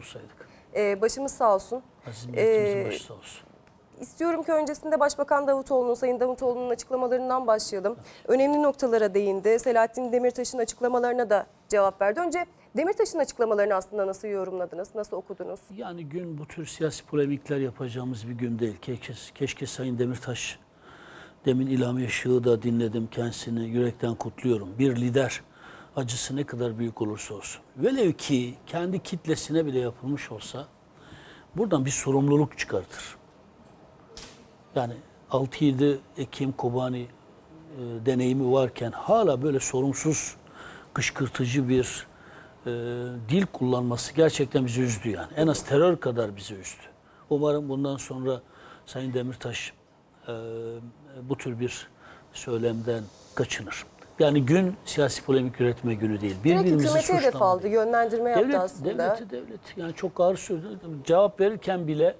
olsaydık. Ee, başımız sağ olsun. Aziz milletimizin Ee, başı sağ olsun. İstiyorum ki öncesinde Başbakan Davutoğlu'nun, Sayın Davutoğlu'nun açıklamalarından başlayalım. Önemli noktalara değindi. Selahattin Demirtaş'ın açıklamalarına da cevap verdi. Önce Demirtaş'ın açıklamalarını aslında nasıl yorumladınız, nasıl okudunuz? Yani gün bu tür siyasi polemikler yapacağımız bir gün değil. Keşke, keşke Sayın Demirtaş, demin İlham Yaşık'ı da dinledim kendisini yürekten kutluyorum. Bir lider acısı ne kadar büyük olursa olsun. Velev ki kendi kitlesine bile yapılmış olsa buradan bir sorumluluk çıkartır. Yani 6-7 Ekim Kobani e, deneyimi varken hala böyle sorumsuz, kışkırtıcı bir e, dil kullanması gerçekten bizi üzdü yani. En az terör kadar bizi üzdü. Umarım bundan sonra Sayın Demirtaş e, bu tür bir söylemden kaçınır. Yani gün siyasi polemik üretme günü değil. Direkt Birbirimizi hükümete hedef suçlama aldı, yönlendirme yaptı Devlet, aslında. devleti devlet. Yani çok ağır söyledi. Cevap verirken bile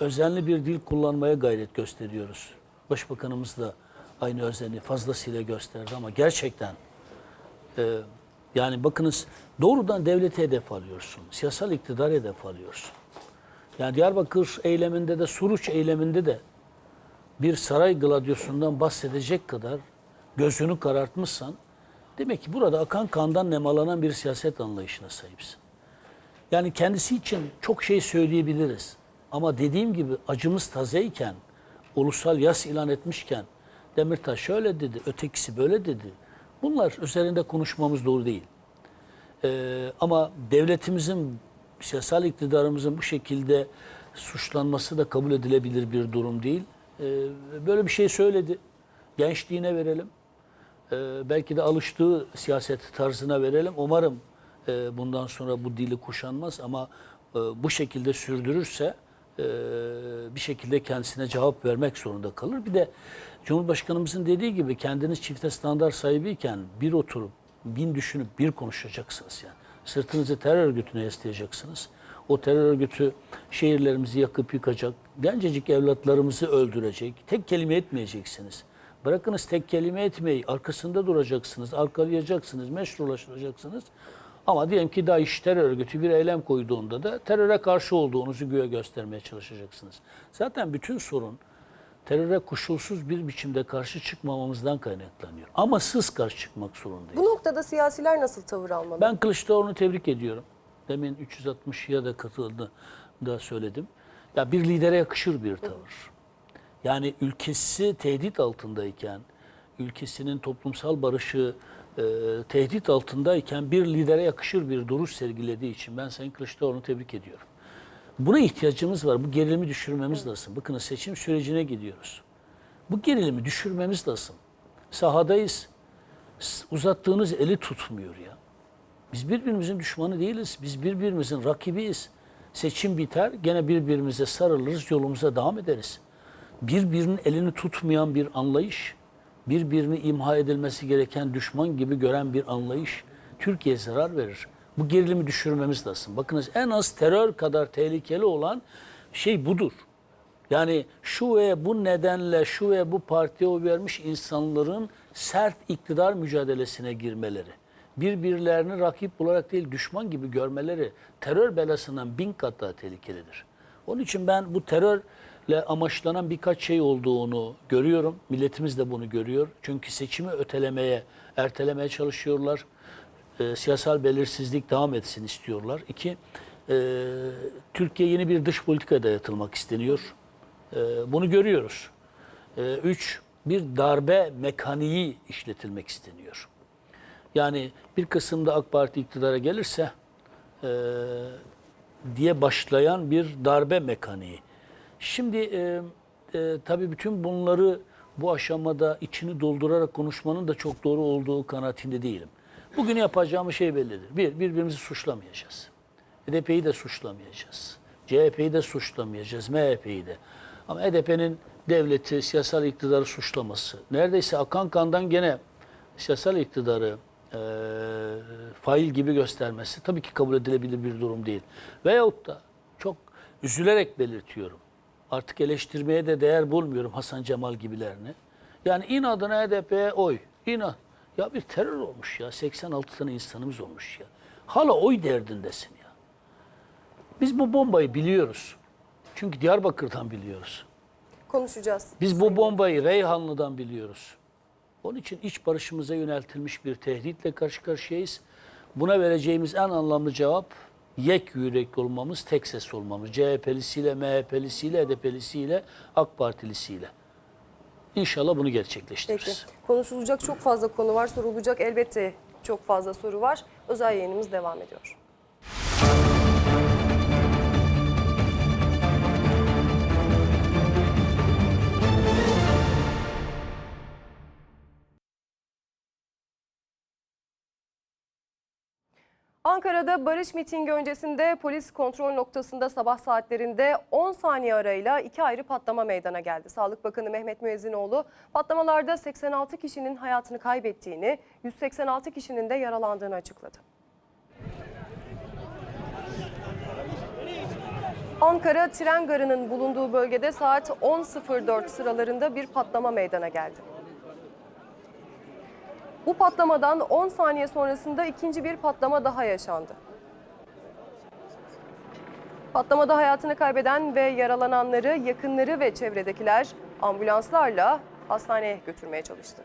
özenli bir dil kullanmaya gayret gösteriyoruz. Başbakanımız da aynı özeni fazlasıyla gösterdi ama gerçekten e, yani bakınız doğrudan devlete hedef alıyorsun. Siyasal iktidar hedef alıyorsun. Yani Diyarbakır eyleminde de Suruç eyleminde de bir saray gladyosundan bahsedecek kadar gözünü karartmışsan demek ki burada akan kandan nemalanan bir siyaset anlayışına sahipsin. Yani kendisi için çok şey söyleyebiliriz. Ama dediğim gibi acımız tazeyken, ulusal yas ilan etmişken Demirtaş şöyle dedi, ötekisi böyle dedi. Bunlar üzerinde konuşmamız doğru değil. Ee, ama devletimizin, siyasal iktidarımızın bu şekilde suçlanması da kabul edilebilir bir durum değil. Ee, böyle bir şey söyledi. Gençliğine verelim. Ee, belki de alıştığı siyaset tarzına verelim. Umarım e, bundan sonra bu dili kuşanmaz ama e, bu şekilde sürdürürse e, bir şekilde kendisine cevap vermek zorunda kalır. Bir de Cumhurbaşkanımızın dediği gibi kendiniz çifte standart sahibiyken bir oturup bin düşünüp bir konuşacaksınız yani. Sırtınızı terör örgütüne yaslayacaksınız. O terör örgütü şehirlerimizi yakıp yıkacak, gencecik evlatlarımızı öldürecek. Tek kelime etmeyeceksiniz. Bırakınız tek kelime etmeyi, arkasında duracaksınız, arkalayacaksınız, meşrulaştıracaksınız. Ama diyelim ki DAEŞ terör örgütü bir eylem koyduğunda da teröre karşı olduğunuzu güya göstermeye çalışacaksınız. Zaten bütün sorun teröre koşulsuz bir biçimde karşı çıkmamamızdan kaynaklanıyor. Ama sız karşı çıkmak zorundayız. Bu noktada siyasiler nasıl tavır almalı? Ben Kılıçdaroğlu'nu tebrik ediyorum. Demin 360'ya da katıldı da söyledim. Ya bir lidere yakışır bir tavır. Yani ülkesi tehdit altındayken, ülkesinin toplumsal barışı e, tehdit altındayken bir lidere yakışır bir duruş sergilediği için ben Sayın Kılıçdaroğlu'nu tebrik ediyorum. Buna ihtiyacımız var. Bu gerilimi düşürmemiz lazım. Bakın seçim sürecine gidiyoruz. Bu gerilimi düşürmemiz lazım. Sahadayız. Uzattığınız eli tutmuyor ya. Biz birbirimizin düşmanı değiliz. Biz birbirimizin rakibiyiz. Seçim biter, gene birbirimize sarılırız, yolumuza devam ederiz. Birbirinin elini tutmayan bir anlayış, birbirini imha edilmesi gereken düşman gibi gören bir anlayış Türkiye'ye zarar verir. Bu gerilimi düşürmemiz lazım. Bakınız en az terör kadar tehlikeli olan şey budur. Yani şu ve bu nedenle şu ve bu partiye oy vermiş insanların sert iktidar mücadelesine girmeleri, birbirlerini rakip olarak değil düşman gibi görmeleri terör belasından bin kat daha tehlikelidir. Onun için ben bu terörle amaçlanan birkaç şey olduğunu görüyorum. Milletimiz de bunu görüyor. Çünkü seçimi ötelemeye, ertelemeye çalışıyorlar. E, siyasal belirsizlik devam etsin istiyorlar. İki, e, Türkiye yeni bir dış politikaya dayatılmak isteniyor. E, bunu görüyoruz. E, üç, bir darbe mekaniği işletilmek isteniyor. Yani bir kısımda AK Parti iktidara gelirse e, diye başlayan bir darbe mekaniği. Şimdi e, e, tabii bütün bunları bu aşamada içini doldurarak konuşmanın da çok doğru olduğu kanaatinde değilim. Bugün yapacağımız şey bellidir. Bir, birbirimizi suçlamayacağız. HDP'yi de suçlamayacağız. CHP'yi de suçlamayacağız, MHP'yi de. Ama HDP'nin devleti, siyasal iktidarı suçlaması, neredeyse akan kandan gene siyasal iktidarı e, fail gibi göstermesi tabii ki kabul edilebilir bir durum değil. Veyahut da çok üzülerek belirtiyorum. Artık eleştirmeye de değer bulmuyorum Hasan Cemal gibilerini. Yani inadına HDP'ye oy. İnat. Ya bir terör olmuş ya. 86 tane insanımız olmuş ya. Hala oy derdindesin ya. Biz bu bombayı biliyoruz. Çünkü Diyarbakır'dan biliyoruz. Konuşacağız. Biz bu bombayı Reyhanlı'dan biliyoruz. Onun için iç barışımıza yöneltilmiş bir tehditle karşı karşıyayız. Buna vereceğimiz en anlamlı cevap yek yürekli olmamız, tek ses olmamız. CHP'lisiyle, MHP'lisiyle, HDP'lisiyle, AK Partilisiyle. İnşallah bunu Peki. gerçekleştiririz. Konuşulacak çok fazla konu var. Sorulacak elbette çok fazla soru var. Özel yayınımız devam ediyor. Ankara'da barış mitingi öncesinde polis kontrol noktasında sabah saatlerinde 10 saniye arayla iki ayrı patlama meydana geldi. Sağlık Bakanı Mehmet Müezzinoğlu patlamalarda 86 kişinin hayatını kaybettiğini, 186 kişinin de yaralandığını açıkladı. Ankara tren garının bulunduğu bölgede saat 10.04 sıralarında bir patlama meydana geldi. Bu patlamadan 10 saniye sonrasında ikinci bir patlama daha yaşandı. Patlamada hayatını kaybeden ve yaralananları yakınları ve çevredekiler ambulanslarla hastaneye götürmeye çalıştı.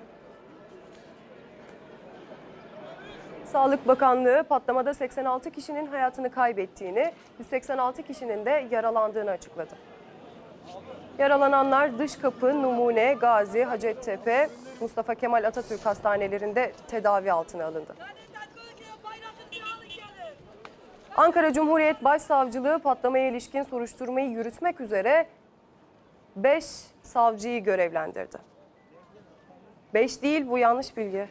Sağlık Bakanlığı patlamada 86 kişinin hayatını kaybettiğini, 186 kişinin de yaralandığını açıkladı. Yaralananlar Dış Kapı, Numune, Gazi, Hacettepe, Mustafa Kemal Atatürk hastanelerinde tedavi altına alındı. Ankara Cumhuriyet Başsavcılığı patlamaya ilişkin soruşturmayı yürütmek üzere 5 savcıyı görevlendirdi. 5 değil bu yanlış bilgi.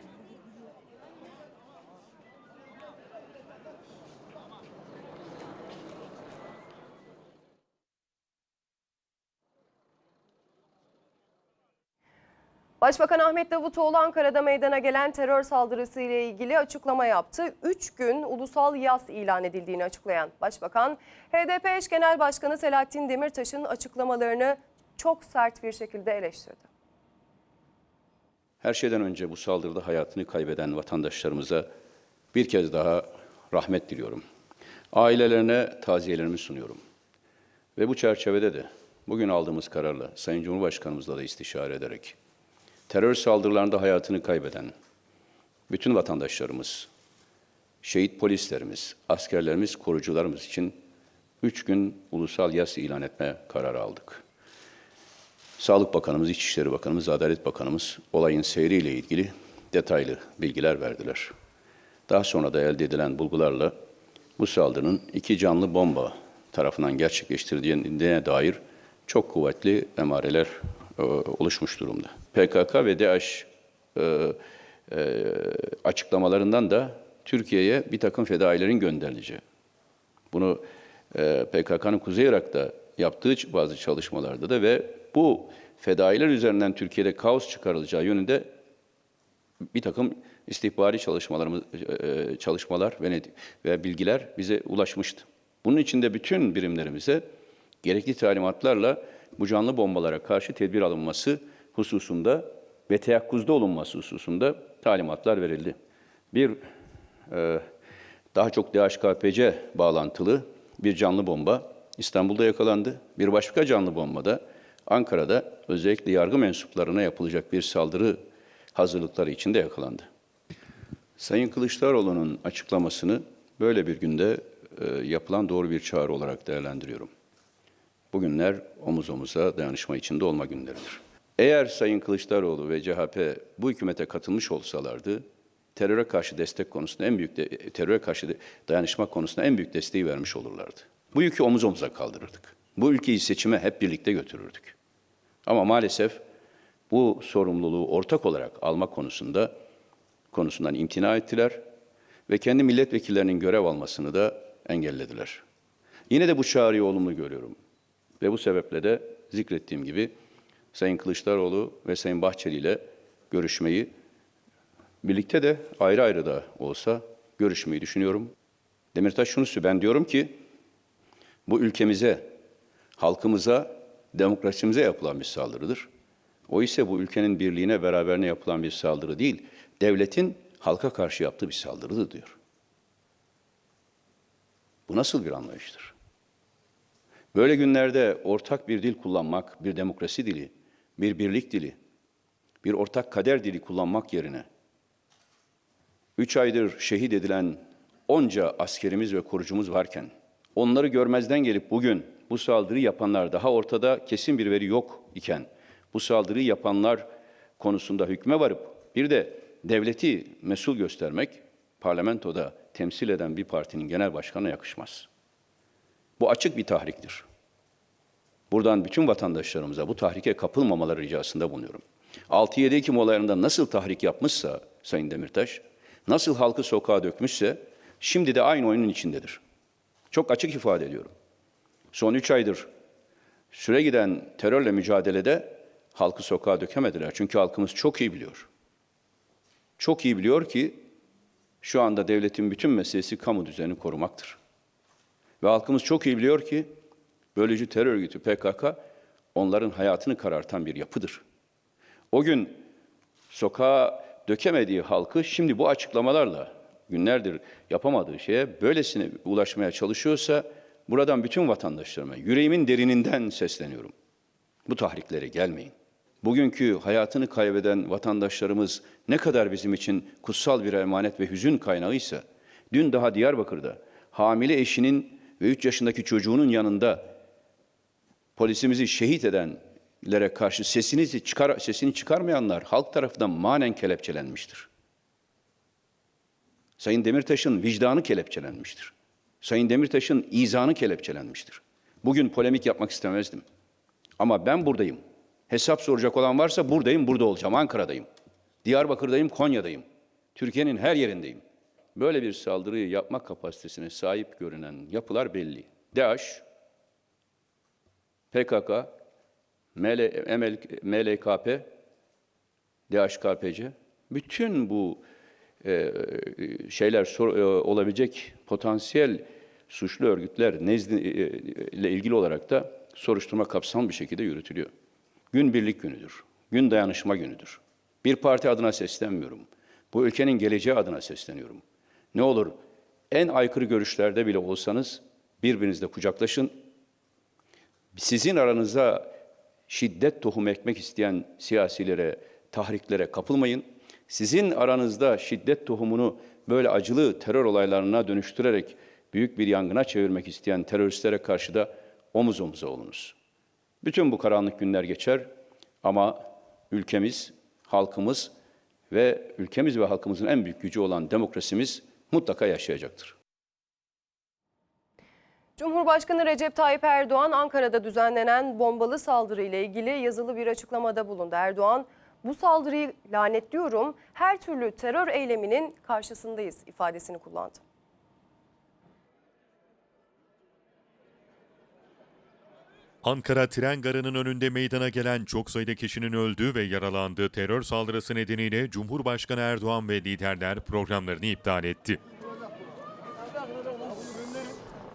Başbakan Ahmet Davutoğlu Ankara'da meydana gelen terör saldırısı ile ilgili açıklama yaptı. 3 gün ulusal yas ilan edildiğini açıklayan Başbakan, HDP eş genel başkanı Selahattin Demirtaş'ın açıklamalarını çok sert bir şekilde eleştirdi. Her şeyden önce bu saldırıda hayatını kaybeden vatandaşlarımıza bir kez daha rahmet diliyorum. Ailelerine taziyelerimi sunuyorum. Ve bu çerçevede de bugün aldığımız kararla Sayın Cumhurbaşkanımızla da istişare ederek terör saldırılarında hayatını kaybeden bütün vatandaşlarımız, şehit polislerimiz, askerlerimiz, korucularımız için üç gün ulusal yas ilan etme kararı aldık. Sağlık Bakanımız, İçişleri Bakanımız, Adalet Bakanımız olayın seyriyle ilgili detaylı bilgiler verdiler. Daha sonra da elde edilen bulgularla bu saldırının iki canlı bomba tarafından gerçekleştirildiğine dair çok kuvvetli emareler e, oluşmuş durumda. PKK ve DAEŞ e, e, açıklamalarından da Türkiye'ye bir takım fedailerin gönderileceği, bunu e, PKK'nın Kuzey Irak'ta yaptığı bazı çalışmalarda da ve bu fedailer üzerinden Türkiye'de kaos çıkarılacağı yönünde bir takım istihbari çalışmalarımız, e, çalışmalar ve, ve bilgiler bize ulaşmıştı. Bunun için de bütün birimlerimize gerekli talimatlarla bu canlı bombalara karşı tedbir alınması hususunda ve teyakkuzda olunması hususunda talimatlar verildi. Bir e, daha çok DHKPC bağlantılı bir canlı bomba İstanbul'da yakalandı. Bir başka canlı bomba da Ankara'da özellikle yargı mensuplarına yapılacak bir saldırı hazırlıkları içinde yakalandı. Sayın Kılıçdaroğlu'nun açıklamasını böyle bir günde e, yapılan doğru bir çağrı olarak değerlendiriyorum. Bugünler omuz omuza dayanışma içinde olma günleridir. Eğer Sayın Kılıçdaroğlu ve CHP bu hükümete katılmış olsalardı, teröre karşı destek konusunda en büyük de, teröre karşı dayanışma konusunda en büyük desteği vermiş olurlardı. Bu yükü omuz omuza kaldırırdık. Bu ülkeyi seçime hep birlikte götürürdük. Ama maalesef bu sorumluluğu ortak olarak alma konusunda konusundan imtina ettiler ve kendi milletvekillerinin görev almasını da engellediler. Yine de bu çağrıyı olumlu görüyorum. Ve bu sebeple de zikrettiğim gibi Sayın Kılıçdaroğlu ve Sayın Bahçeli ile görüşmeyi birlikte de ayrı ayrı da olsa görüşmeyi düşünüyorum. Demirtaş şunu söylüyor. Ben diyorum ki bu ülkemize, halkımıza, demokrasimize yapılan bir saldırıdır. O ise bu ülkenin birliğine, beraberine yapılan bir saldırı değil, devletin halka karşı yaptığı bir saldırıdır diyor. Bu nasıl bir anlayıştır? Böyle günlerde ortak bir dil kullanmak, bir demokrasi dili, bir birlik dili, bir ortak kader dili kullanmak yerine üç aydır şehit edilen onca askerimiz ve korucumuz varken onları görmezden gelip bugün bu saldırı yapanlar daha ortada kesin bir veri yok iken bu saldırıyı yapanlar konusunda hükme varıp bir de devleti mesul göstermek parlamentoda temsil eden bir partinin genel başkanına yakışmaz. Bu açık bir tahriktir. Buradan bütün vatandaşlarımıza bu tahrike kapılmamaları ricasında bulunuyorum. 6-7 Ekim olaylarında nasıl tahrik yapmışsa Sayın Demirtaş, nasıl halkı sokağa dökmüşse şimdi de aynı oyunun içindedir. Çok açık ifade ediyorum. Son 3 aydır süre giden terörle mücadelede halkı sokağa dökemediler. Çünkü halkımız çok iyi biliyor. Çok iyi biliyor ki şu anda devletin bütün meselesi kamu düzenini korumaktır. Ve halkımız çok iyi biliyor ki bölücü terör örgütü PKK onların hayatını karartan bir yapıdır. O gün sokağa dökemediği halkı şimdi bu açıklamalarla günlerdir yapamadığı şeye böylesine ulaşmaya çalışıyorsa buradan bütün vatandaşlarıma yüreğimin derininden sesleniyorum. Bu tahriklere gelmeyin. Bugünkü hayatını kaybeden vatandaşlarımız ne kadar bizim için kutsal bir emanet ve hüzün kaynağıysa, dün daha Diyarbakır'da hamile eşinin ve 3 yaşındaki çocuğunun yanında polisimizi şehit edenlere karşı sesini, çıkar, sesini çıkarmayanlar halk tarafından manen kelepçelenmiştir. Sayın Demirtaş'ın vicdanı kelepçelenmiştir. Sayın Demirtaş'ın izanı kelepçelenmiştir. Bugün polemik yapmak istemezdim. Ama ben buradayım. Hesap soracak olan varsa buradayım, burada olacağım. Ankara'dayım. Diyarbakır'dayım, Konya'dayım. Türkiye'nin her yerindeyim. Böyle bir saldırıyı yapma kapasitesine sahip görünen yapılar belli. DAEŞ, PKK, ML, ML, MLKP, DHKPC, bütün bu e, şeyler sor, e, olabilecek potansiyel suçlu örgütler nezdi, e, ile ilgili olarak da soruşturma kapsamlı bir şekilde yürütülüyor. Gün birlik günüdür. Gün dayanışma günüdür. Bir parti adına seslenmiyorum. Bu ülkenin geleceği adına sesleniyorum. Ne olur en aykırı görüşlerde bile olsanız birbirinizle kucaklaşın. Sizin aranıza şiddet tohum ekmek isteyen siyasilere, tahriklere kapılmayın. Sizin aranızda şiddet tohumunu böyle acılı terör olaylarına dönüştürerek büyük bir yangına çevirmek isteyen teröristlere karşı da omuz omuza olunuz. Bütün bu karanlık günler geçer ama ülkemiz, halkımız ve ülkemiz ve halkımızın en büyük gücü olan demokrasimiz mutlaka yaşayacaktır. Cumhurbaşkanı Recep Tayyip Erdoğan Ankara'da düzenlenen bombalı saldırı ile ilgili yazılı bir açıklamada bulundu. Erdoğan, bu saldırıyı lanetliyorum, her türlü terör eyleminin karşısındayız ifadesini kullandı. Ankara tren garının önünde meydana gelen çok sayıda kişinin öldüğü ve yaralandığı terör saldırısı nedeniyle Cumhurbaşkanı Erdoğan ve liderler programlarını iptal etti.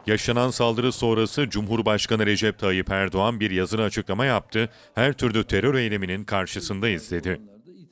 Yaşanan saldırı sonrası Cumhurbaşkanı Recep Tayyip Erdoğan bir yazılı açıklama yaptı. Her türlü terör eyleminin karşısındayız dedi.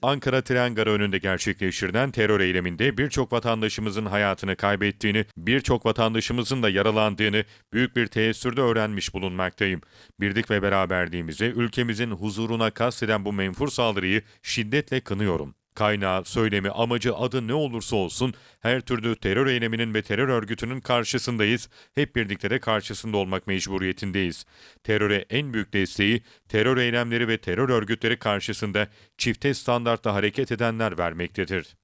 Ankara tren garı önünde gerçekleştirilen terör eyleminde birçok vatandaşımızın hayatını kaybettiğini, birçok vatandaşımızın da yaralandığını büyük bir teessürde öğrenmiş bulunmaktayım. Birlik ve beraberliğimizi, ülkemizin huzuruna kasteden bu menfur saldırıyı şiddetle kınıyorum. Kaynağı, söylemi, amacı, adı ne olursa olsun her türlü terör eyleminin ve terör örgütünün karşısındayız. Hep birlikte de karşısında olmak mecburiyetindeyiz. Teröre en büyük desteği terör eylemleri ve terör örgütleri karşısında çifte standartla hareket edenler vermektedir.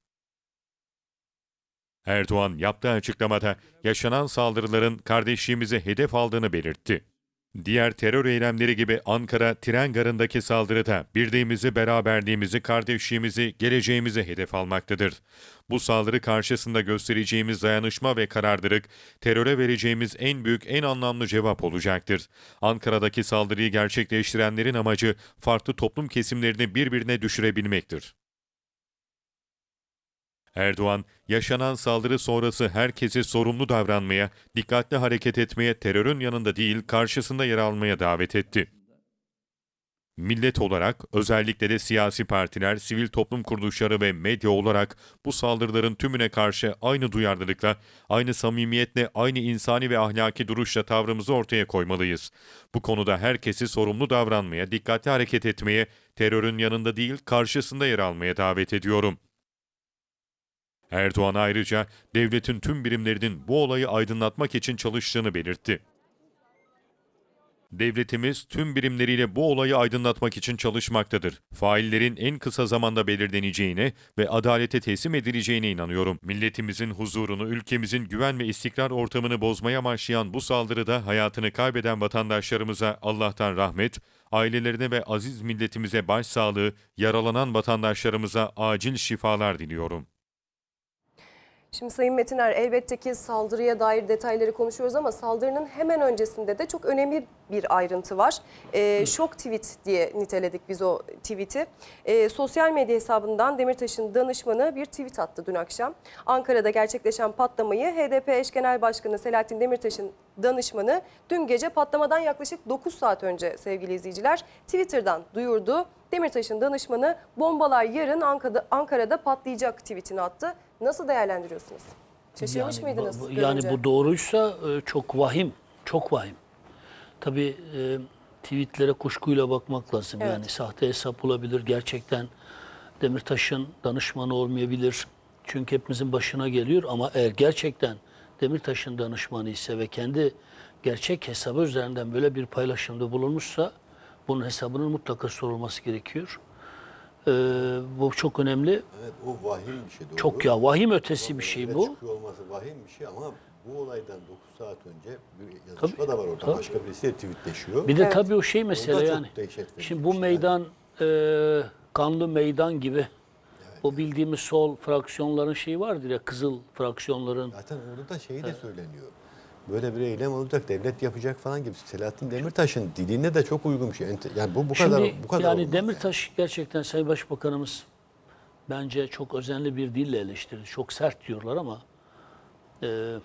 Erdoğan yaptığı açıklamada yaşanan saldırıların kardeşliğimize hedef aldığını belirtti. Diğer terör eylemleri gibi Ankara tren garındaki saldırıda birliğimizi, beraberliğimizi, kardeşliğimizi, geleceğimizi hedef almaktadır. Bu saldırı karşısında göstereceğimiz dayanışma ve kararlılık, teröre vereceğimiz en büyük, en anlamlı cevap olacaktır. Ankara'daki saldırıyı gerçekleştirenlerin amacı farklı toplum kesimlerini birbirine düşürebilmektir. Erdoğan, yaşanan saldırı sonrası herkesi sorumlu davranmaya, dikkatli hareket etmeye, terörün yanında değil karşısında yer almaya davet etti. Millet olarak özellikle de siyasi partiler, sivil toplum kuruluşları ve medya olarak bu saldırıların tümüne karşı aynı duyarlılıkla, aynı samimiyetle, aynı insani ve ahlaki duruşla tavrımızı ortaya koymalıyız. Bu konuda herkesi sorumlu davranmaya, dikkatli hareket etmeye, terörün yanında değil karşısında yer almaya davet ediyorum. Erdoğan ayrıca devletin tüm birimlerinin bu olayı aydınlatmak için çalıştığını belirtti. Devletimiz tüm birimleriyle bu olayı aydınlatmak için çalışmaktadır. Faillerin en kısa zamanda belirleneceğine ve adalete teslim edileceğine inanıyorum. Milletimizin huzurunu, ülkemizin güven ve istikrar ortamını bozmaya amaçlayan bu saldırıda hayatını kaybeden vatandaşlarımıza Allah'tan rahmet, ailelerine ve aziz milletimize başsağlığı, yaralanan vatandaşlarımıza acil şifalar diliyorum. Şimdi Sayın Metiner elbette ki saldırıya dair detayları konuşuyoruz ama saldırının hemen öncesinde de çok önemli bir ayrıntı var. Ee, şok tweet diye niteledik biz o tweet'i. Ee, sosyal medya hesabından Demirtaş'ın danışmanı bir tweet attı dün akşam. Ankara'da gerçekleşen patlamayı HDP eş genel başkanı Selahattin Demirtaş'ın danışmanı dün gece patlamadan yaklaşık 9 saat önce sevgili izleyiciler Twitter'dan duyurdu. Demirtaş'ın danışmanı bombalar yarın Ankara'da, Ankara'da patlayacak tweetini attı. Nasıl değerlendiriyorsunuz? Şaşırmış Yani mıydınız? bu- görünce? Yani bu doğruysa e, çok vahim, çok vahim. Tabii e, tweetlere kuşkuyla bakmak lazım. Evet. Yani sahte hesap olabilir. Gerçekten Demirtaş'ın danışmanı olmayabilir. Çünkü hepimizin başına geliyor ama eğer gerçekten Demirtaş'ın danışmanı ise ve kendi gerçek hesabı üzerinden böyle bir paylaşımda bulunmuşsa bunun hesabının mutlaka sorulması gerekiyor. E, bu çok önemli. Evet o vahim bir şey doğru. Çok ya vahim ötesi bir şey bu. çıkıyor olması vahim bir şey ama bu olaydan 9 saat önce bir yazışma Tabii, da var orada. tabii. Başka birisi de tweetleşiyor. Bir de Evet. tabii o şey mesele çok yani. dehşet verici Şimdi bir bu şey meydan e, kanlı meydan gibi. O bildiğimiz sol fraksiyonların şeyi vardır ya kızıl fraksiyonların. Zaten orada da şey de söyleniyor. Böyle bir eylem olacak, devlet yapacak falan gibi. Selahattin Demirtaş'ın diline de çok uygun bir şey. Yani bu bu kadar Şimdi bu kadar yani Demirtaş gerçekten Sayın Başbakanımız bence çok özenli bir dille eleştirdi. Çok sert diyorlar ama e,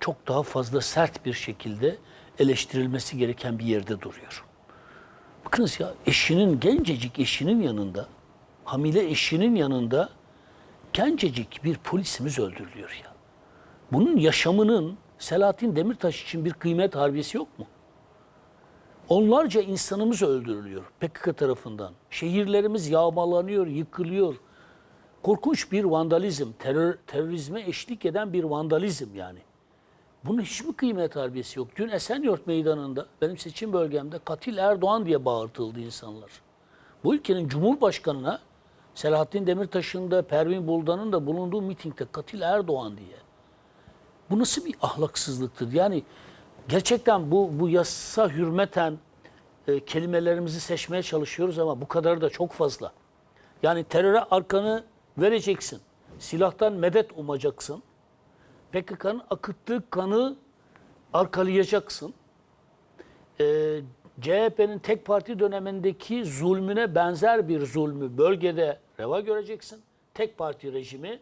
çok daha fazla sert bir şekilde eleştirilmesi gereken bir yerde duruyor. Bakınız ya eşinin gencecik eşinin yanında hamile eşinin yanında gencecik bir polisimiz öldürülüyor ya. Bunun yaşamının Selahattin Demirtaş için bir kıymet harbiyesi yok mu? Onlarca insanımız öldürülüyor PKK tarafından. Şehirlerimiz yağmalanıyor, yıkılıyor. Korkunç bir vandalizm, terör, terörizme eşlik eden bir vandalizm yani. Bunun hiç mi kıymet harbiyesi yok? Dün Esenyurt Meydanı'nda benim seçim bölgemde katil Erdoğan diye bağırtıldı insanlar. Bu ülkenin Cumhurbaşkanı'na Selahattin Demirtaş'ın da Pervin Buldan'ın da bulunduğu mitingde katil Erdoğan diye. Bu nasıl bir ahlaksızlıktır? Yani gerçekten bu bu yasa hürmeten e, kelimelerimizi seçmeye çalışıyoruz ama bu kadar da çok fazla. Yani teröre arkanı vereceksin. Silahtan medet umacaksın. PKK'nın akıttığı kanı arkalayacaksın. Ee, CHP'nin tek parti dönemindeki zulmüne benzer bir zulmü bölgede reva göreceksin. Tek parti rejimi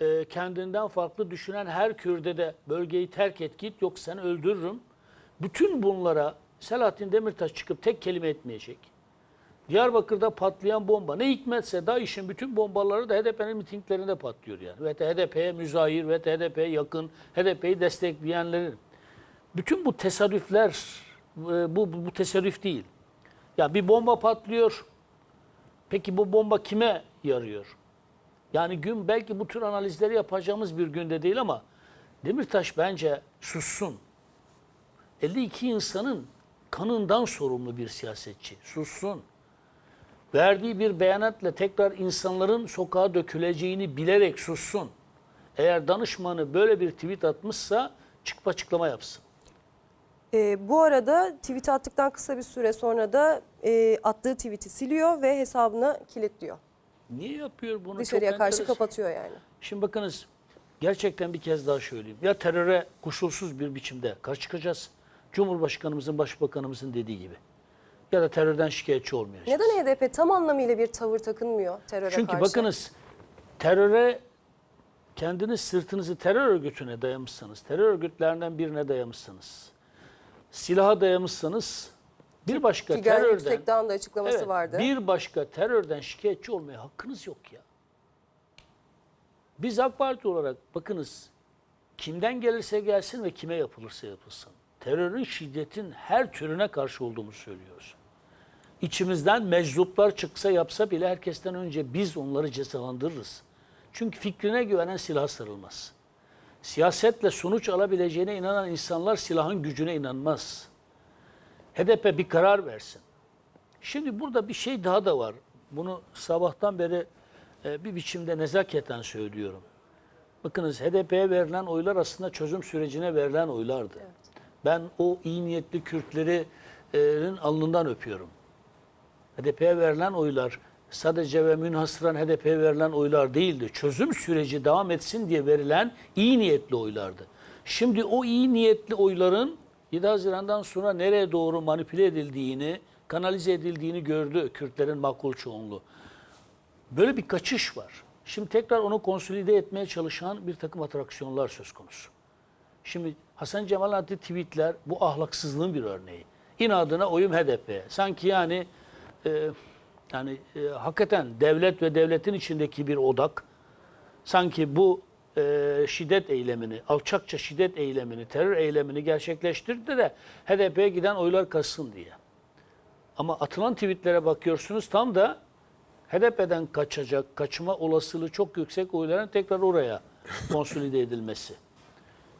e, kendinden farklı düşünen her Kürde de bölgeyi terk et git yok seni öldürürüm. Bütün bunlara Selahattin Demirtaş çıkıp tek kelime etmeyecek. Diyarbakır'da patlayan bomba ne hikmetse DAEŞ'in bütün bombaları da HDP'nin mitinglerinde patlıyor yani. Ve HDP'ye müzahir ve HDP'ye yakın, HDP'yi destekleyenlerin. Bütün bu tesadüfler, e, bu, bu, bu tesadüf değil. Ya bir bomba patlıyor. Peki bu bomba kime yarıyor? Yani gün belki bu tür analizleri yapacağımız bir günde değil ama Demirtaş bence sussun. 52 insanın kanından sorumlu bir siyasetçi. Sussun. Verdiği bir beyanatla tekrar insanların sokağa döküleceğini bilerek sussun. Eğer danışmanı böyle bir tweet atmışsa çıkıp açıklama yapsın. Ee, bu arada tweet attıktan kısa bir süre sonra da e, attığı tweet'i siliyor ve hesabını kilitliyor. Niye yapıyor bunu? Dışarıya Çok karşı enteresan. kapatıyor yani. Şimdi bakınız gerçekten bir kez daha söyleyeyim. Ya teröre koşulsuz bir biçimde karşı çıkacağız. Cumhurbaşkanımızın, başbakanımızın dediği gibi. Ya da terörden şikayetçi olmayacağız. Neden HDP tam anlamıyla bir tavır takınmıyor teröre Çünkü karşı? bakınız teröre kendiniz sırtınızı terör örgütüne dayamışsanız, terör örgütlerinden birine dayamışsanız, silaha dayamışsanız Bir başka Figen terörden Yüksekdağ'ın da açıklaması Evet, vardı. Bir başka terörden şikayetçi olmaya hakkınız yok ya. Biz AK Parti olarak bakınız kimden gelirse gelsin ve kime yapılırsa yapılsın. Terörün şiddetin her türüne karşı olduğumuzu söylüyoruz. İçimizden meczuplar çıksa yapsa bile herkesten önce biz onları cezalandırırız. Çünkü fikrine güvenen silah sarılmaz. Siyasetle sonuç alabileceğine inanan insanlar silahın gücüne inanmaz. HDP bir karar versin. Şimdi burada bir şey daha da var. Bunu sabahtan beri e, bir biçimde nezaketen söylüyorum. Bakınız HDP'ye verilen oylar aslında çözüm sürecine verilen oylardı. Ben o iyi niyetli Kürtlerin alnından öpüyorum. HDP'ye verilen oylar sadece ve münhasıran HDP'ye verilen oylar değildi. Çözüm süreci devam etsin diye verilen iyi niyetli oylardı. Şimdi o iyi niyetli oyların 7 Haziran'dan sonra nereye doğru manipüle edildiğini, kanalize edildiğini gördü Kürtlerin makul çoğunluğu. Böyle bir kaçış var. Şimdi tekrar onu konsolide etmeye çalışan bir takım atraksiyonlar söz konusu. Şimdi Hasan Cemal adlı tweetler bu ahlaksızlığın bir örneği. İnadına oyum HDP'ye. Sanki yani e, yani e, hakikaten devlet ve devletin içindeki bir odak sanki bu e, şiddet eylemini, alçakça şiddet eylemini, terör eylemini gerçekleştirdi de HDP'ye giden oylar kassın diye. Ama atılan tweetlere bakıyorsunuz tam da HDP'den kaçacak, kaçma olasılığı çok yüksek oyların tekrar oraya konsolide edilmesi.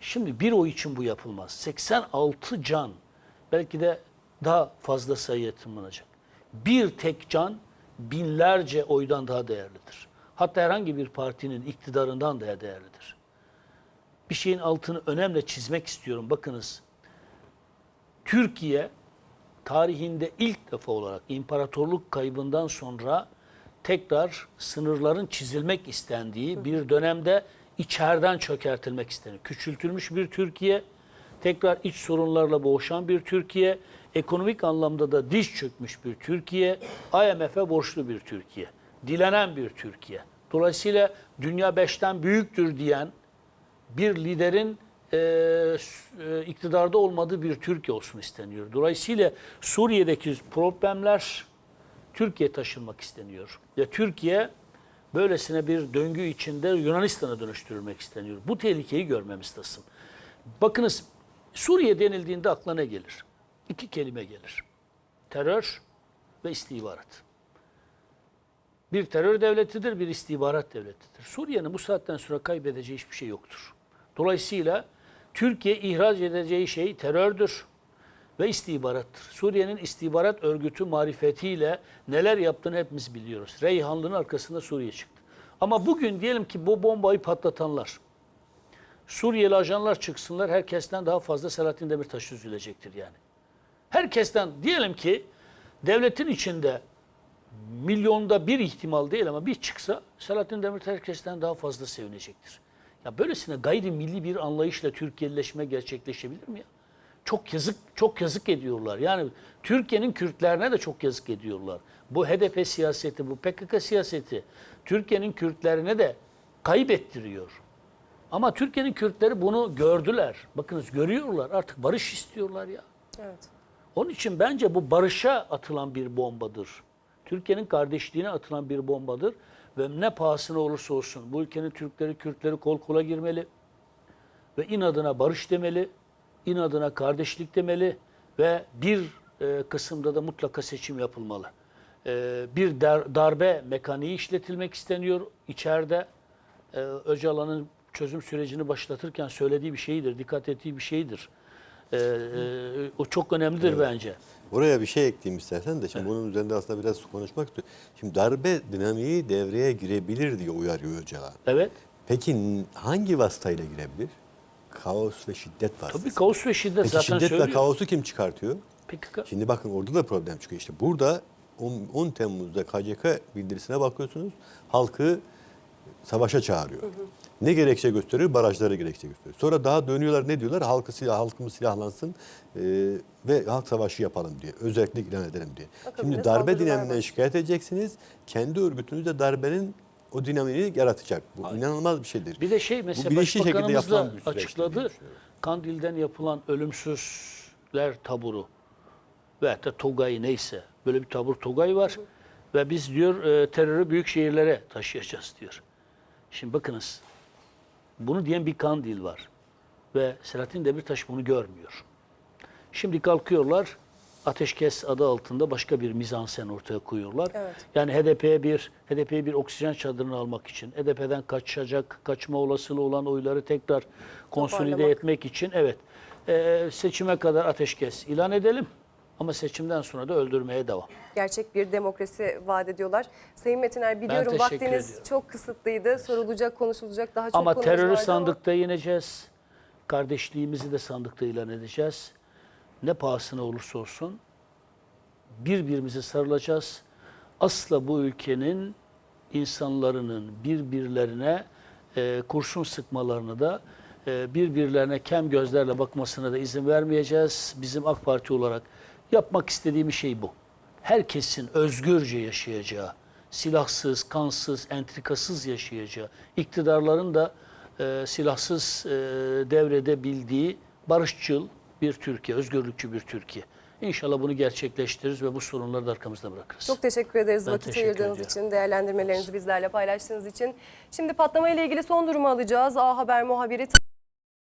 Şimdi bir oy için bu yapılmaz. 86 can, belki de daha fazla sayıya tırmanacak. Bir tek can binlerce oydan daha değerlidir. Hatta herhangi bir partinin iktidarından daha değerlidir. Bir şeyin altını önemli çizmek istiyorum. Bakınız, Türkiye tarihinde ilk defa olarak imparatorluk kaybından sonra tekrar sınırların çizilmek istendiği bir dönemde içeriden çökertilmek isteniyor. Küçültülmüş bir Türkiye, tekrar iç sorunlarla boğuşan bir Türkiye, ekonomik anlamda da diş çökmüş bir Türkiye, IMF'e borçlu bir Türkiye, dilenen bir Türkiye. Dolayısıyla dünya beşten büyüktür diyen bir liderin e, e, iktidarda olmadığı bir Türkiye olsun isteniyor. Dolayısıyla Suriye'deki problemler Türkiye taşınmak isteniyor. Ve Türkiye böylesine bir döngü içinde Yunanistan'a dönüştürülmek isteniyor. Bu tehlikeyi görmemiz lazım. Bakınız Suriye denildiğinde akla ne gelir? İki kelime gelir. Terör ve istihbarat. Bir terör devletidir, bir istihbarat devletidir. Suriye'nin bu saatten sonra kaybedeceği hiçbir şey yoktur. Dolayısıyla Türkiye ihraç edeceği şey terördür ve istihbarattır. Suriye'nin istihbarat örgütü marifetiyle neler yaptığını hepimiz biliyoruz. Reyhanlı'nın arkasında Suriye çıktı. Ama bugün diyelim ki bu bombayı patlatanlar, Suriyeli ajanlar çıksınlar, herkesten daha fazla Selahattin Demirtaş üzülecektir yani. Herkesten diyelim ki devletin içinde milyonda bir ihtimal değil ama bir çıksa Selahattin Demirtaş herkesten daha fazla sevinecektir. Ya böylesine gayri milli bir anlayışla Türkiye'leşme gerçekleşebilir mi ya? Çok yazık, çok yazık ediyorlar. Yani Türkiye'nin Kürtlerine de çok yazık ediyorlar. Bu HDP siyaseti, bu PKK siyaseti Türkiye'nin Kürtlerine de kaybettiriyor. Ama Türkiye'nin Kürtleri bunu gördüler. Bakınız görüyorlar artık barış istiyorlar ya. Evet. Onun için bence bu barışa atılan bir bombadır. Türkiye'nin kardeşliğine atılan bir bombadır. Ve ne pahasına olursa olsun bu ülkenin Türkleri, Kürtleri kol kola girmeli. Ve inadına barış demeli, inadına kardeşlik demeli ve bir e, kısımda da mutlaka seçim yapılmalı. E, bir dar- darbe mekaniği işletilmek isteniyor içeride. E, Öcalan'ın çözüm sürecini başlatırken söylediği bir şeydir, dikkat ettiği bir şeydir. E, e, o çok önemlidir bence. Oraya bir şey ekleyeyim istersen de şimdi bunun üzerinde aslında biraz konuşmak istiyorum. Şimdi darbe dinamiği devreye girebilir diye uyarıyor Öcalan. Evet. Peki hangi vasıtayla girebilir? Kaos ve şiddet vasıtası. Tabii kaos ve şiddet Peki zaten şiddet söylüyor. ve kaosu kim çıkartıyor? PKK. Şimdi bakın orada da problem çıkıyor. İşte burada 10, 10 Temmuz'da KCK bildirisine bakıyorsunuz. Halkı savaşa çağırıyor. Ne gerekçe gösteriyor? Barajlara gerekçe gösteriyor. Sonra daha dönüyorlar ne diyorlar? Halkı silah, halkımız silahlansın e, ve halk savaşı yapalım diye. Özellik ilan edelim diye. Akabinde Şimdi darbe dinamiğinden şikayet edeceksiniz. Kendi örgütünüz de darbenin o dinamiğini yaratacak. Bu inanılmaz bir şeydir. Bir de şey mesela Bu başbakanımız da açıkladı. Kandil'den yapılan ölümsüzler taburu. veyahut da Togay neyse böyle bir tabur Togay var ve biz diyor e, terörü büyük şehirlere taşıyacağız diyor. Şimdi bakınız bunu diyen bir Kandil var ve Selahattin Demirtaş bunu görmüyor. Şimdi kalkıyorlar ateşkes adı altında başka bir mizansen ortaya koyuyorlar. Evet. Yani HDP'ye bir HDP'ye bir oksijen çadırını almak için, HDP'den kaçacak, kaçma olasılığı olan oyları tekrar konsolide etmek için evet e, seçime kadar ateşkes ilan edelim ama seçimden sonra da öldürmeye devam. Gerçek bir demokrasi vaat ediyorlar. Sayın Metiner biliyorum vaktiniz ediyorum. çok kısıtlıydı. Sorulacak, konuşulacak daha çok Ama konumuz terörü ama- sandıkta yeneceğiz. Kardeşliğimizi de sandıkta ilan edeceğiz. Ne pahasına olursa olsun birbirimize sarılacağız. Asla bu ülkenin insanların birbirlerine e, kurşun sıkmalarını da e, birbirlerine kem gözlerle bakmasına da izin vermeyeceğiz. Bizim AK Parti olarak yapmak istediğimiz şey bu. Herkesin özgürce yaşayacağı, silahsız, kansız, entrikasız yaşayacağı, iktidarların da e, silahsız e, devrede bildiği barışçıl bir Türkiye, özgürlükçü bir Türkiye. İnşallah bunu gerçekleştiririz ve bu sorunları da arkamızda bırakırız. Çok teşekkür ederiz Ben vakit ayırdığınız için, değerlendirmelerinizi bizlerle paylaştığınız için. Şimdi patlama ile ilgili son durumu alacağız. A Haber muhabiri